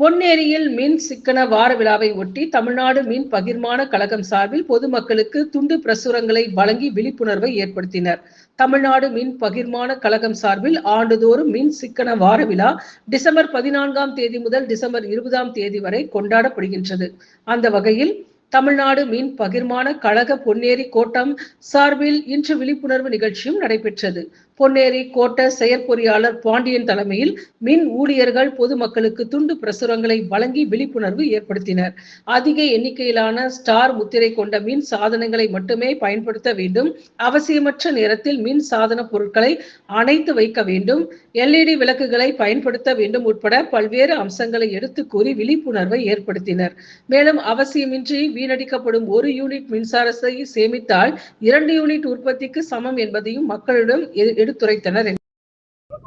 பொன்னேரியில் மின் சிக்கன வார விழாவை ஒட்டி தமிழ்நாடு மின் பகிர்மான கழகம் சார்பில் பொதுமக்களுக்கு துண்டு பிரசுரங்களை வழங்கி விழிப்புணர்வை ஏற்படுத்தினர். தமிழ்நாடு மின் பகிர்மான கழகம் சார்பில் ஆண்டுதோறும் மின் சிக்கன வார விழா டிசம்பர் பதினான்காம் தேதி முதல் டிசம்பர் இருபதாம் தேதி வரை கொண்டாடப்படுகின்றது. அந்த வகையில் தமிழ்நாடு மின் பகிர்மான கழக பொன்னேரி கோட்டம் சார்பில் இன்று விழிப்புணர்வு நிகழ்ச்சியும் நடைபெற்றது. பொன்னேரி கோட்ட செயற்பொறியாளர் பாண்டியன் தலைமையில் மின் ஊழியர்கள் பொதுமக்களுக்கு துண்டு பிரசுரங்களை வழங்கி விழிப்புணர்வு ஏற்படுத்தினர். அதிக எண்ணிக்கையிலான ஸ்டார் முத்திரை கொண்ட மின் சாதனங்களை மட்டுமே பயன்படுத்த வேண்டும். அவசியமற்ற நேரத்தில் மின் சாதன பொருட்களை அணைத்து வைக்க வேண்டும். எல்இடி விளக்குகளை பயன்படுத்த வேண்டும் உட்பட பல்வேறு அம்சங்களை எடுத்து கூறி விழிப்புணர்வை ஏற்படுத்தினர். மேலும் அவசியமின்றி வீணடிக்கப்படும் ஒரு யூனிட் மின்சாரத்தை சேமித்தால் இரண்டு யூனிட் உற்பத்திக்கு சமம் என்பதையும் மக்களிடம் எடுத்துரைத்தனர்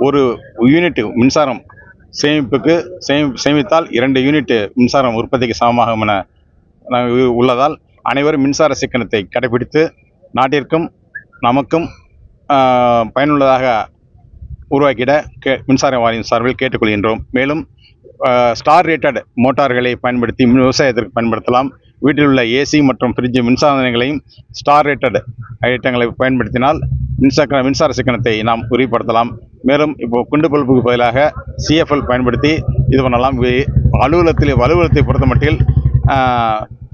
ஒரு யூனிட் மின்சாரம் சேமிப்புக்கு சேமி சேமித்தால் இரண்டு யூனிட் மின்சாரம் உற்பத்திக்கு சமமாகும் என உள்ளதால் அனைவரும் மின்சார சிக்கனத்தை கடைபிடித்து நாட்டிற்கும் நமக்கும் பயனுள்ளதாக உருவாக்கிட கே மின்சார வாரியம் சார்பில் கேட்டுக்கொள்கின்றோம். மேலும் ஸ்டார் ரேட்டட் மோட்டார்களை பயன்படுத்தி விவசாயத்திற்கு பயன்படுத்தலாம். வீட்டில் உள்ள ஏசி மற்றும் ஃப்ரிட்ஜ் மின்சாதனங்களையும் ஸ்டார் ரேட்டட் ஐட்டங்களை பயன்படுத்தினால் மின்சார மின்சார சிக்கனத்தை நாம் உறுதிப்படுத்தலாம். மேலும் இப்போ குண்டு பல்புக்கு பதிலாக சிஎஃப்எல் பயன்படுத்தி இது பண்ணலாம். அலுவலகத்தில் அலுவலகத்தை பொறுத்த மட்டில்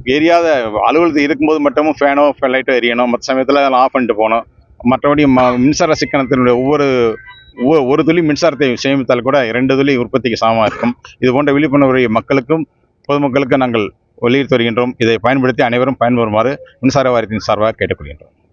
எரியாத அலுவலகத்தில் இருக்கும்போது மட்டும் ஃபேனோ லைட்டோ எரியணும். மற்ற சமயத்தில் அதெல்லாம் ஆஃப் பண்ணிட்டு போகணும். மற்றபடி ம- மின்சார சிக்கனத்தினுடைய ஒவ்வொரு ஒ- ஒரு துளி மின்சாரத்தை சேமித்தால் கூட இரண்டு துளி உற்பத்திக்கு சமமாக இருக்கும். இது போன்ற விழிப்புணர்வு மக்களுக்கும் பொதுமக்களுக்கும் நாங்கள் வெளியிட்டு வருகின்றோம். இதை பயன்படுத்தி அனைவரும் பயன்பெறுமாறு மின்சார வாரியத்தின் சார்பாக கேட்டுக்கொள்கின்றோம்.